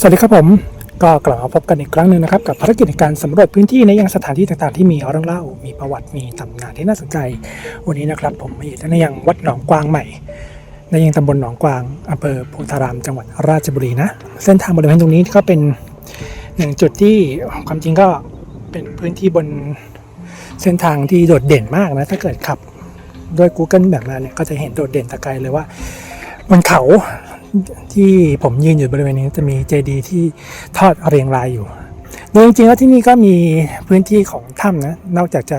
สวัสดีครับผมก็กลับมาพบกันอีกครั้งหนึ่งนะครับกับภารกิจในการสำรวจพื้นที่ในยังสถานที่ต่างๆที่มีเรื่องเล่า มีประวัติมีตำนานที่น่าสนใจ วันนี้นะครับผมมาอยู่ที่ในยังวัดหนองกวางใหม่ ในยังตำบลหนองกวางอำเภอโพธารามจังหวัดราชบุรีนะเส้นทางบริเวณตรงนี้ก็เป็นหนึ่งจุดที่ความจริงก็เป็นพื้นที่บนเส้นทางที่โดดเด่นมากนะถ้าเกิดขับด้วย Google แบบมาเนี่ยก็จะเห็นโดดเด่นตะไกลเลยว่าบนเขา ที่ผมยืนอยู่บริเวณนี้จะมีเจดีย์ที่ทอดเรียงรายอยู่โดยจริงๆแล้วที่นี่ก็มีพื้นที่ของถ้ำนะ นอกจากจะ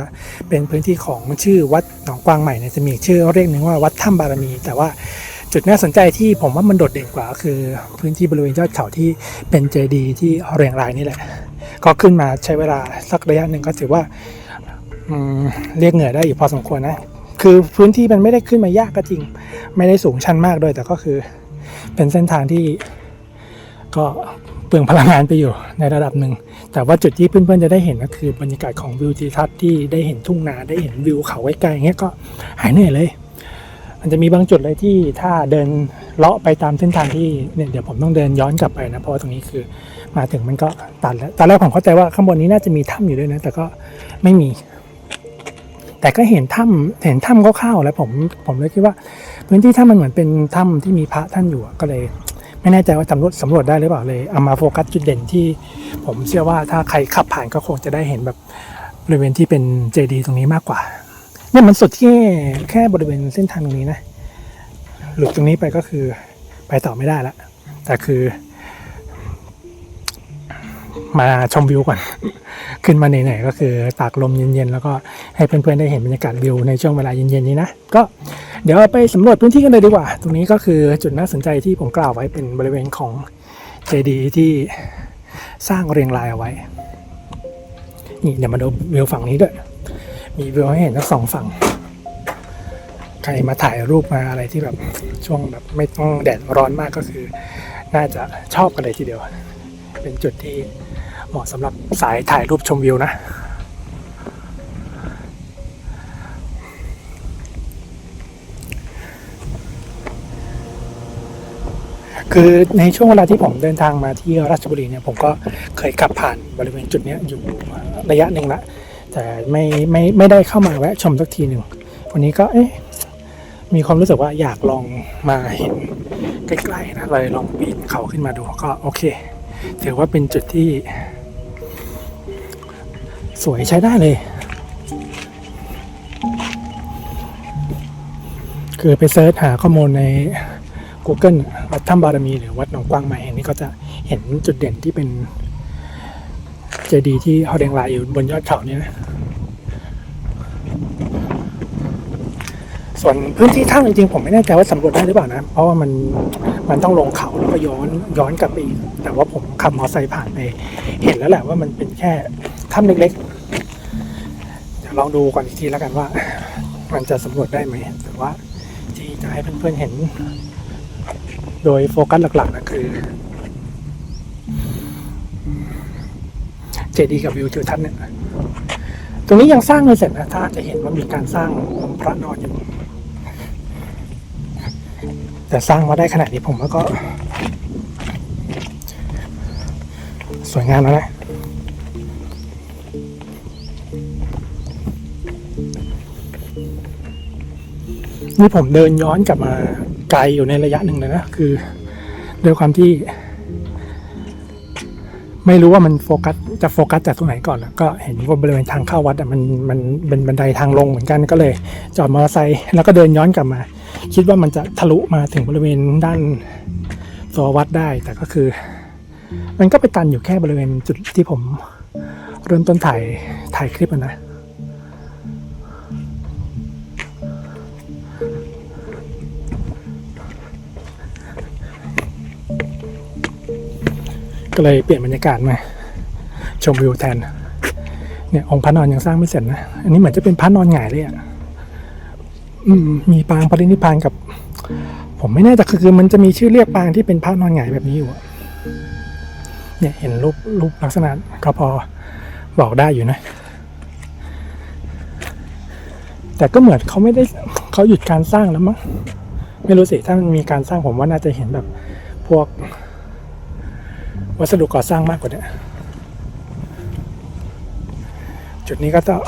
เป็นพื้นที่ของชื่อวัดหนองกวางใหม่เนี่ยจะมีชื่อเรียกหนึ่งว่าวัดถ้ำบารมี แต่ว่าจุดน่าสนใจที่ผมว่ามันโดดเด่นกว่า คือพื้นที่บริเวณยอดเขาที่เป็นเจดีย์ที่เรียงรายนี่แหละ ก็ขึ้นมาใช้เวลาสักระยะหนึ่งก็ถือว่าเรียกเหนื่อได้อยู่พอสมควรนะ คือพื้นที่มันไม่ได้ขึ้นมายากก็จริง ไม่ได้สูงชันมากด้วยแต่ก็คือ เป็นเส้นทางที่ก็เปลืองพลังงานไปอยู่ในระดับหนึ่ง แต่ว่าจุดที่เพื่อนๆจะได้เห็นก็คือบรรยากาศของวิวทิวทัศน์ที่ได้เห็นทุ่งนาได้เห็นวิวเขาไกลๆอย่างเงี้ยก็หายเหนื่อยเลย มันจะมีบางจุดเลยที่ถ้าเดินเลาะไปตามเส้นทางที่เนี่ยเดี๋ยวผมต้องเดินย้อนกลับไปนะเพราะว่าตรงนี้คือมาถึงมันก็ตันแล้วตอนแรกผมเข้าใจว่าข้างบนนี้น่าจะมีถ้ำอยู่ด้วยนะแต่ก็ไม่มี แต่ก็เห็นถ้ำเห็นถ้ำคร่าวๆแล้วผมผมเลยคิดว่า พื้นที่ถ้ามันเหมือนเป็นถ้ำที่มีพระท่านอยู่ก็เลย ไม่แน่ใจว่าสำรวจสำรวจได้หรือเปล่าเลยเอามาโฟกัสจุดเด่นที่ ผมเชื่อว่าถ้าใครขับผ่านก็คงจะได้เห็นแบบบริเวณที่เป็นเจดีตรงนี้มากกว่าเนี่ยมันสุดที่แค่บริเวณเส้นทางตรงนี้นะ หลุดตรงนี้ไปก็คือไปต่อไม่ได้ละแต่คือ มาชมวิวก่อน ขึ้นมาไหนๆก็คือตากลมเย็นๆ แล้วก็ให้เพื่อนๆได้เห็นบรรยากาศวิวในช่วงเวลาเย็นๆนี้นะ ก็เดี๋ยวไปสำรวจพื้นที่กันเลยดีกว่า ตรงนี้ก็คือจุดน่าสนใจที่ผมกล่าวไว้เป็นบริเวณของเจดีที่สร้างเรียงรายเอาไว้ นี่เดี๋ยวมาดูวิวฝั่งนี้ด้วย มีวิวให้เห็นทั้งสองฝั่ง ใครมาถ่ายรูปมาอะไรที่แบบช่วงแบบไม่ต้องแดดร้อนมากก็คือ น่าจะชอบกันเลยทีเดียว เป็นจุดที่ เหมาะสำหรับสายถ่ายรูปชมวิวนะคือในช่วงเวลาที่ผมเดินทางมาที่ราชบุรีเนี่ยผมก็เคยขับผ่านบริเวณจุดนี้อยู่ระยะหนึ่งละแต่ไม่ไม่ไม่ได้เข้ามาแวะชมสักทีหนึ่งวันนี้ก็เอ๊ะมีความรู้สึกว่าอยากลองมาเห็นใกล้ๆนะเลยลองปีนเขาขึ้นมาดูก็โอเค ถือว่าเป็นจุดที่ สวยใช้ได้เลย คือไปเซิร์ชหาข้อมูลใน Google วัดถ้ำบารมี หรือวัดหนองกวางใหม่อันนี้ก็จะเห็นจุดเด่นที่เป็นเจดีย์ที่เขาแดงลายอยู่บนยอดเขาเนี่ยนะส่วนพื้นที่ถ้ำจริงๆผมไม่แน่ใจว่าสำรวจได้หรือเปล่านะ เพราะว่ามันมันต้องลงเขาแล้วก็ย้อนย้อนกลับไปอีกแต่ว่าผมขับมอเตอร์ไซค์ผ่านไป เห็นแล้วแหละว่ามันเป็นแค่ ถ้ำเล็กๆเดี๋ยวลองดูก่อนอีกทีแล้วกันว่า มันจะสำรวจได้ไหมแต่ว่าที่จะให้เพื่อนๆเห็น โดยโฟกัสหลักๆนะคือเจดีย์กับวิวทิวทัศน์เนี่ยตรงนี้ยังสร้างไม่เสร็จนะ ถ้าจะเห็นว่ามีการสร้างพระนอนอยู่ แต่สร้างมาได้ขนาดนี้ผมว่าก็ สวยงามแล้วนะ นี่ผมเดินย้อนกลับมาไกลอยู่ในระยะหนึ่งเลยนะคือด้วยความที่ ไม่รู้ว่ามันโฟกัสจะโฟกัสจากตรงไหนก่อนนะก็เห็นว่าบริเวณทางเข้าวัดมันมันเป็นบันไดทางลงเหมือนกันก็เลย จอดมอเตอร์ไซค์แล้วก็เดินย้อนกลับมา คิดว่ามันจะทะลุมาถึงบริเวณด้านตัววัดได้ แต่ก็คือ มันก็ไปตันอยู่แค่บริเวณจุดที่ผมเริ่มต้นถ่ายถ่ายคลิปนะ ก็เลยเปลี่ยนบรรยากาศมา ชมวิวแทน เนี่ยองค์พระนอนยังสร้างไม่เสร็จนะ อันนี้เหมือนจะเป็นพระนอนหงายเลยอะมมีปางปรินิพานกับ ผมไม่แน่ใจคือคือมันจะมีชื่อเรียกปางที่เป็นพระนอนหงายแบบนี้อยู่อะเนี่ยเห็นรูปรูปลักษณะก็พอบอกได้อยู่นะ แต่ก็เหมือนเขาไม่ได้เขาหยุดการสร้างแล้วมั้งไม่รู้สิถ้ามันมีการสร้างผมว่าน่าจะเห็นแบบพวก วัสดุก่อสร้างมากกว่านี้จุดนี้ก็ต้อง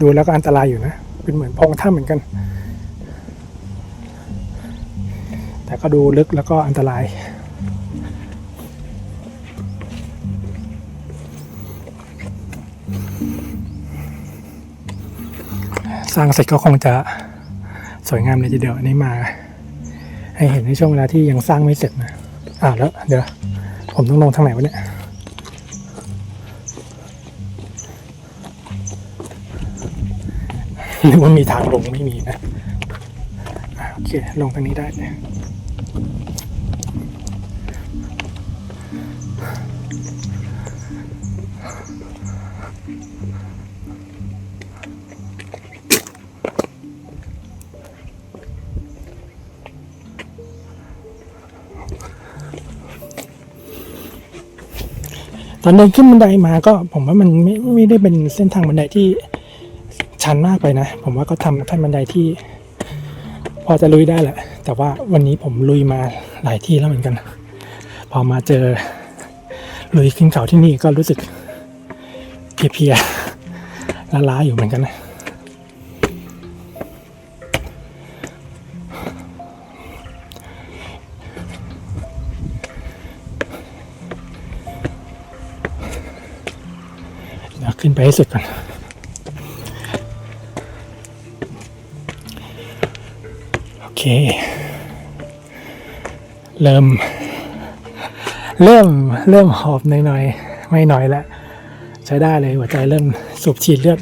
ดูแล้วก็อันตรายอยู่นะ เป็นเหมือนโพรงถ้ำเหมือนกัน แต่ก็ดูลึกแล้วก็อันตรายสร้างเสร็จก็คงจะสวยงามเลยทีเดียวอันนี้มา ให้เห็นในช่วงเวลาที่ยังสร้างไม่เสร็จนะอ่าแล้วเดี๋ยว ผมต้องลงทางไหนวะเนี่ยหรือว่ามีทางลงไม่มีนะอะโอเค ลงทางนี้ได้ ตอนเดินขึ้นบันไดมาก็ผมว่ามันไม่ไม่ได้เป็นเส้นทางบันไดที่ชันมากไปนะ ผมว่าก็ทำขั้นบันไดที่ พอจะลุยได้แหละ แต่ว่าวันนี้ผมลุยมาหลายที่แล้วเหมือนกัน พอมาเจอลุยขึ้นเขาที่นี่ก็รู้สึกเพลียๆล้าๆอยู่เหมือนกันนะ ขึ้นไปให้สุดก่อนโอเค เริ่ม เริ่มเริ่มหอบหน่อยๆไม่หน่อยล้วใช้ได้เลยหัวใจเริ่มสูบฉีดเลือด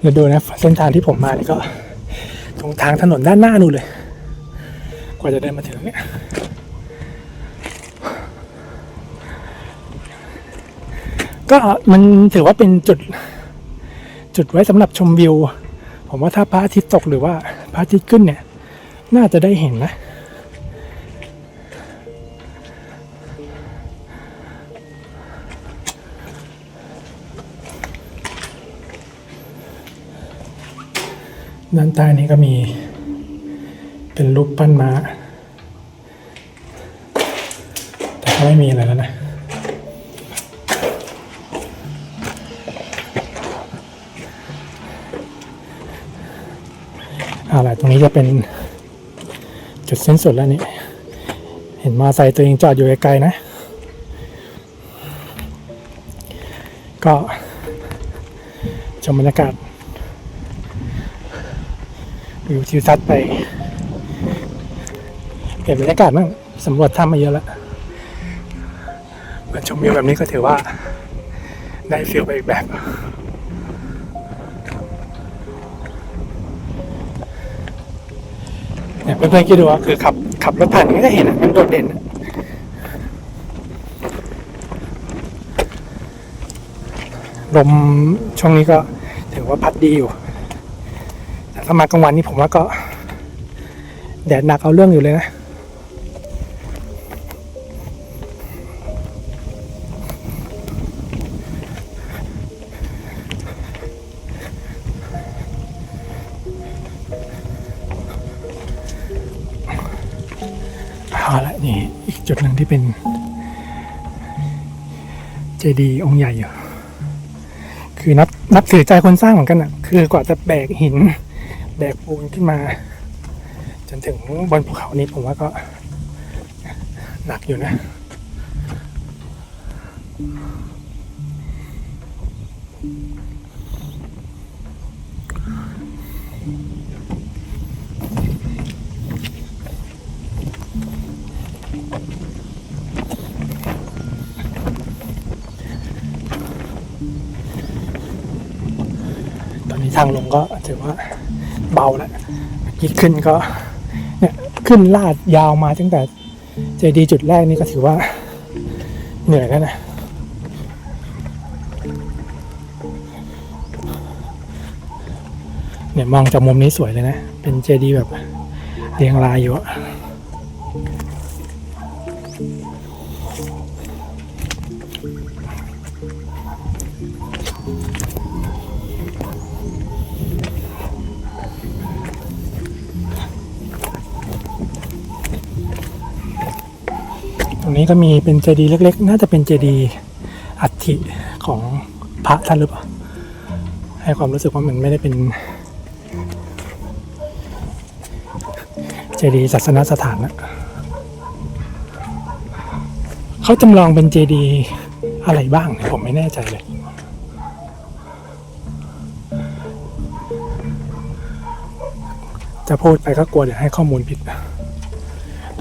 เดี๋ยวดูนะเส้นทางที่ผมมาเนี่ยก็ ตรงทางถนนด้านหน้านู่นเลย กว่าจะเดินมาถึงเนี่ย ก็มันถือว่าเป็นจุด จุดไว้สำหรับชมวิว ผมว่าถ้าพระอาทิตย์ตกหรือว่าพระอาทิตย์ขึ้นเนี่ย น่าจะได้เห็นนะด้านใต้นี้ก็มีเป็นรูปปั้นม้า แต่ก็ไม่มีอะไรแล้วนะ นี้จะเป็นจุดสิ้นสุดแล้วนี่ เห็นมอไซค์ตัวเองจอดอยู่ไกลๆนะ ก็ชมบรรยากาศวิวทิวทัศน์ไปเปลี่ยนบรรยากาศบ้างสำรวจถ้ำมาเยอะแล้วมาชมวิวแบบนี้ก็ถือว่าได้ฟีลไปอีกแบบ เนี่ยเพื่อนๆคิดดูว่าคือขับขับรถผ่านก็จะเห็นอะมันโดดเด่นลมช่วงนี้ก็ถือว่าพัดดีอยู่แต่ถ้ามากลางวันนี้ผมว่าก็ แดดหนักเอาเรื่องอยู่เลยนะ ที่เป็นเจดีย์องค์ใหญ่อยู่ คือนับนับถือใจคนสร้างเหมือนกันอะ คือกว่าจะแบกหิน แบกปูนขึ้นมา จนถึงบนภูเขานี้ผมว่าก็หนักอยู่นะ ทางลงก็ถือว่าเบาแล้วยิ่ขึ้นก็เนี่ยขึ้นลาดยาวมาตั้งแต่เจดีย์จุดแรกนี่ก็ถือว่าเหนื่อยแล้วนะเนี่ยมองจากมุมนี้สวยเลยนะ เป็นเจดีย์แบบเรียงรายอยู่อะ รงนี้นี้ก็มีเป็นเจดีย์เล็กๆ น่าจะเป็นเจดีย์อัฐิของพระท่านหรือเปล่า ให้ความรู้สึกว่ามันไม่ได้เป็น เจดีย์ศาสนสถานนะเขาจำลองเป็นเจดีย์อะไรบ้างผมไม่แน่ใจเลยจะพูดไปก็กลัวเดี๋ยวให้ข้อมูลผิดนะ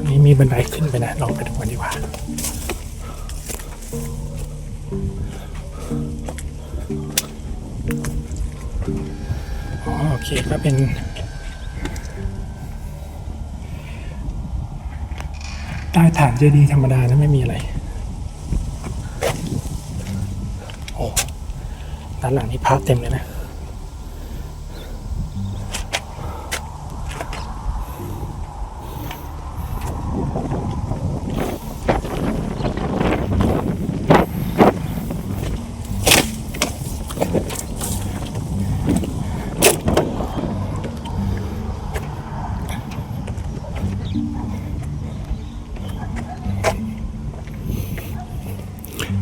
นี้มีบันไดขึ้นไปนะลองไปดูกันดีกว่าอ๋อโอเคก็เป็น ใต้ฐานเจดีย์ธรรมดานะไม่มีอะไร โอ้ด้านหลังนี้พระเต็มเลยนะ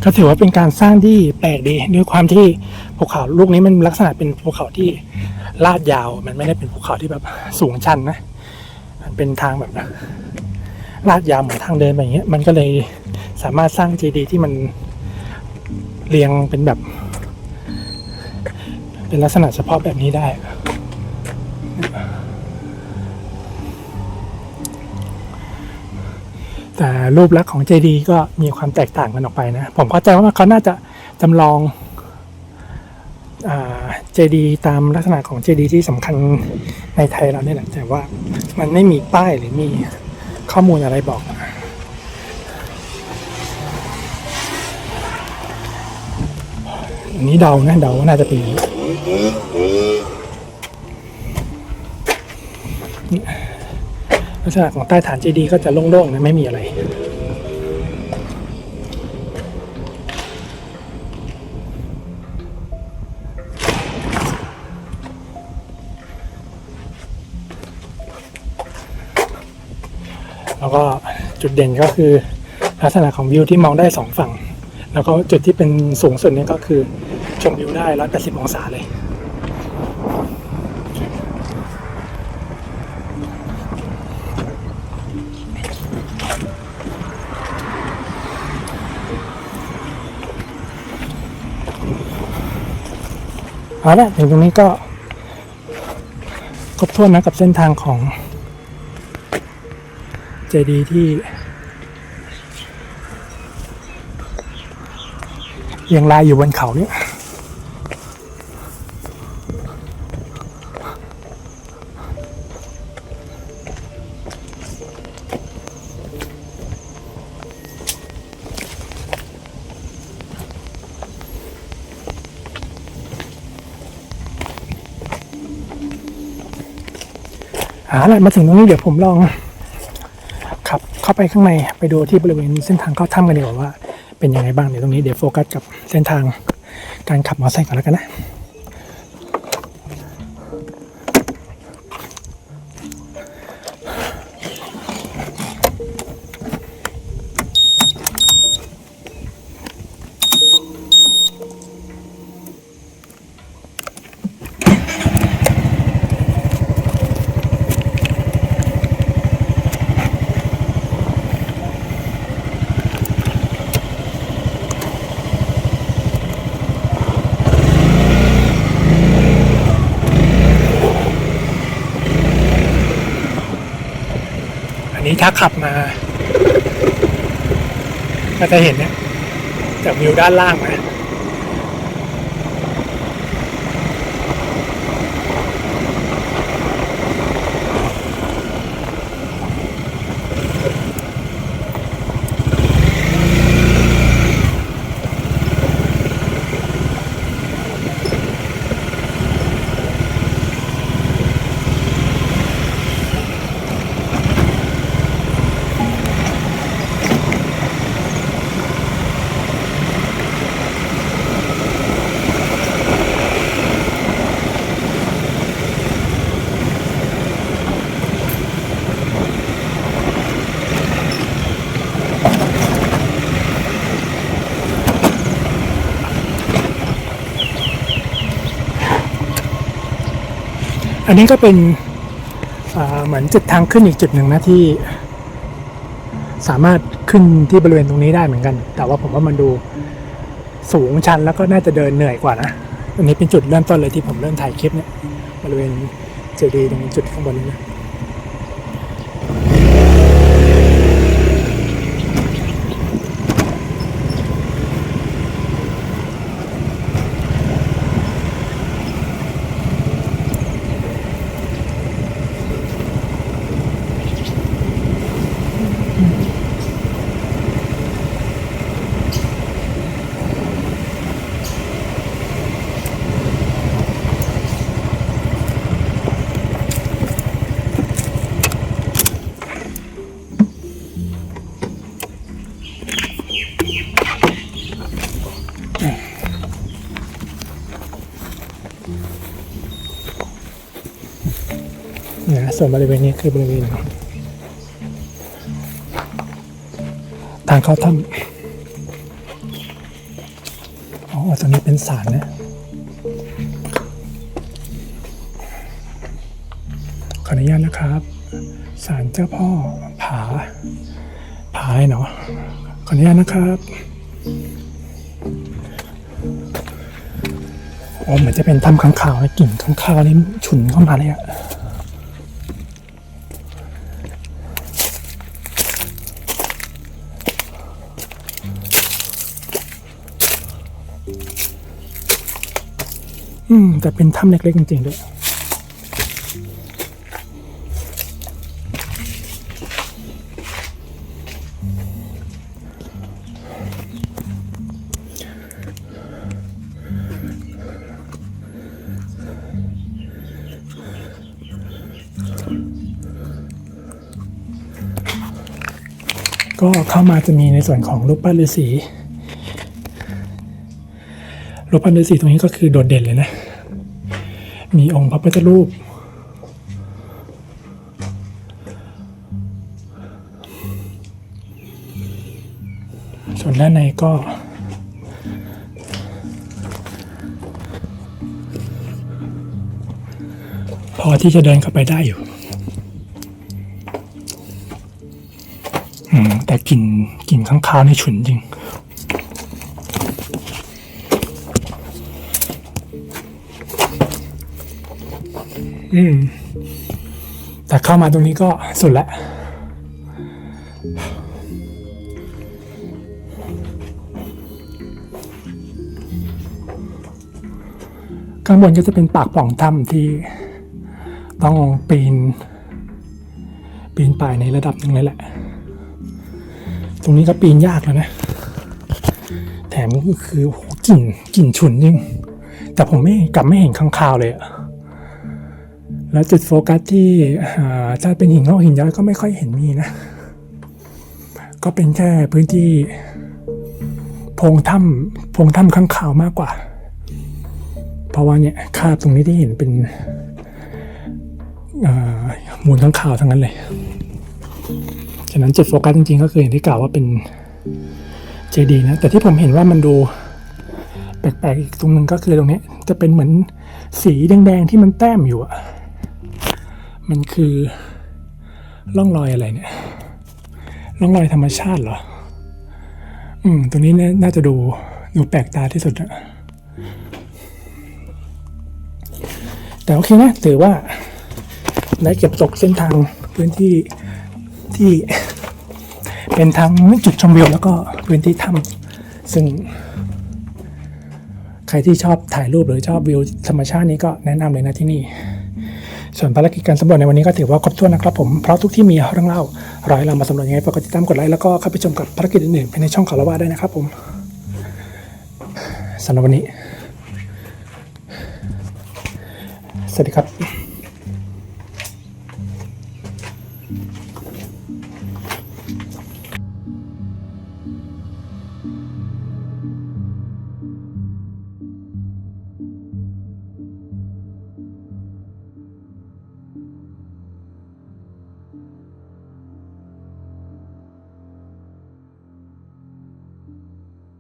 ก็ถือว่าเป็นการสร้างที่แปลกดีด้วยความที่ภูเขาลูกนี้มันลักษณะเป็นภูเขาที่ลาดยาว มันไม่ได้เป็นภูเขาที่แบบสูงชันนะมันเป็นทางแบบลาดยาวเหมือนทางเดินไปอย่างเงี้มันก็เลยสามารถสร้างเจดีย์ที่มันเรียงเป็นแบบ เป็นลักษณะเฉพาะแบบนี้ได้ แต่รูปลักษณ์ของเจดีก็มีความแตกต่างกันออกไปนะ ผมเข้าใจว่าเขาน่าจะจำลองเจดีตามลักษณะของเจดีที่สำคัญในไทยเราเนี่ยแหละแต่ว่ามันไม่มีป้ายหรือมีข้อมูลอะไรบอกอันนี้เดานะเดาว่าน่าจะเป็นอย่างนี้ ลักษณะของใต้ฐานเจดีย์ก็จะโล่งๆนะไม่มีอะไรแล้วก็จุดเด่นก็คือลักษณะของวิวที่มองได้สองฝั่ง แล้วก็จุดที่เป็นสูงสุดนี่ก็คือชมวิวได้ 180 องศาเลย เอาละถึงตรงนี้ก็ครบถ้วนนะกับเส้นทางของเจดีที่เรียงรายอยู่บนเขาเนี่ย ละมาถึงตรงนี้เดี๋ยวผมลองขับเข้าไปข้างในไปดูที่บริเวณเส้นทางเข้าถ้ำกันดีกว่าว่า เป็นยังไงบ้างเดี๋ยวตรงนี้เดี๋ยวโฟกัสกับเส้นทางการขับมอเตอร์ไซค์ก่อนแล้วกันนะ ถ้าขับมา ก็จะเห็นเนี่ยจากวิวด้านล่างนะ อันนี้ก็เป็นเหมือนจุดทางขึ้นอีกจุดหนึ่งนะที่ สามารถขึ้นที่บริเวณตรงนี้ได้เหมือนกัน แต่ว่าผมว่ามันดูสูงชันแล้วก็น่าจะเดินเหนื่อยกว่านะอันนี้เป็นจุดเริ่มต้นเลยที่ผมเริ่มถ่ายคลิปเนี่ยบริเวณเจดีย์ตรงจุดข้างบนนี้นะ ส่วนบริเวณนี้คือบริเวณทางเข้าถ้ำอ๋อตรงนี้เป็นศาลนะขออนุญาตนะครับศาลเจ้าพ่อผา ผาเนาะขออนุญาตนะครับอ๋อเหมือนจะเป็นถ้ำข้างข่าวนะกลิ่นข้างข่าวนี่ฉุนเข้ามาเลยอะ อืม แต่เป็นถ้ำเล็กๆจริงๆด้วยก็เข้ามาจะมีในส่วนของรูปปั้นฤาษี รูปปั้นฤาษีตรงนี้ก็คือโดดเด่นเลยนะ มีองค์พระพุทธรูป ส่วนด้านในก็ พอที่จะเดินเข้าไปได้อยู่แต่กลิ่นกลิ่นข้างคาวนี่ฉุนจริง อืม แต่เข้ามาตรงนี้ก็สุดแล้วข้างบนก็จะเป็นปากปล่องถ้ำที่ต้องปีน ปีนป่ายในระดับหนึ่งเลยแหละ ตรงนี้ก็ปีนยากแล้วนะ แถมก็คือโหกลิ่นกลิ่นฉุนจริง แต่ผมไม่กลับไม่เห็นข้างคาวเลยอะ แล้วจุดโฟกัสที่ถ้าเป็นหินงอกหินย้อยก็ไม่ค่อยเห็นมีนะ ก็เป็นแค่พื้นที่โพรงถ้ำโพรงถ้ำข้างขาวมากกว่า เพราะว่าเนี่ยคาบตรงนี้ที่เห็นเป็นมูลข้างขาวทั้งนั้นเลย ฉะนั้นจุดโฟกัสจริงๆ ก็คืออย่างที่กล่าวว่าเป็นเจดีนะ แต่ที่ผมเห็นว่ามันดูแปลกๆอีกตรงนึงก็คือตรงนี้จะเป็นเหมือนสีแดงๆที่มันแต้มอยู่อะ มันคือร่องรอยอะไรเนี่ยร่องรอยธรรมชาติเหรอ อืม ตัวนี้น่าจะดูดูแปลกตาที่สุดอะแต่โอเคนะถือว่าได้เก็บตกเส้นทางพื้นที่ที่เป็นทางจุดชมวิวแล้วก็พื้นที่ถ้ำซึ่ง ใครที่ชอบถ่ายรูปหรือชอบวิวธรรมชาตินี้ก็แนะนำเลยนะที่นี่ ส่วนภารกิจการสำรวจในวันนี้ก็ถือว่าครบถ้วนนะครับผม เพราะทุกที่มีเรื่องเล่ารอยเรามาสำรวจยังไงฝากกดติดตามกดไลค์แล้วก็เข้าไปชมกับภารกิจอื่นๆภายในช่องข่าวละว่าได้นะครับผมสำหรับวันนี้ สวัสดีครับ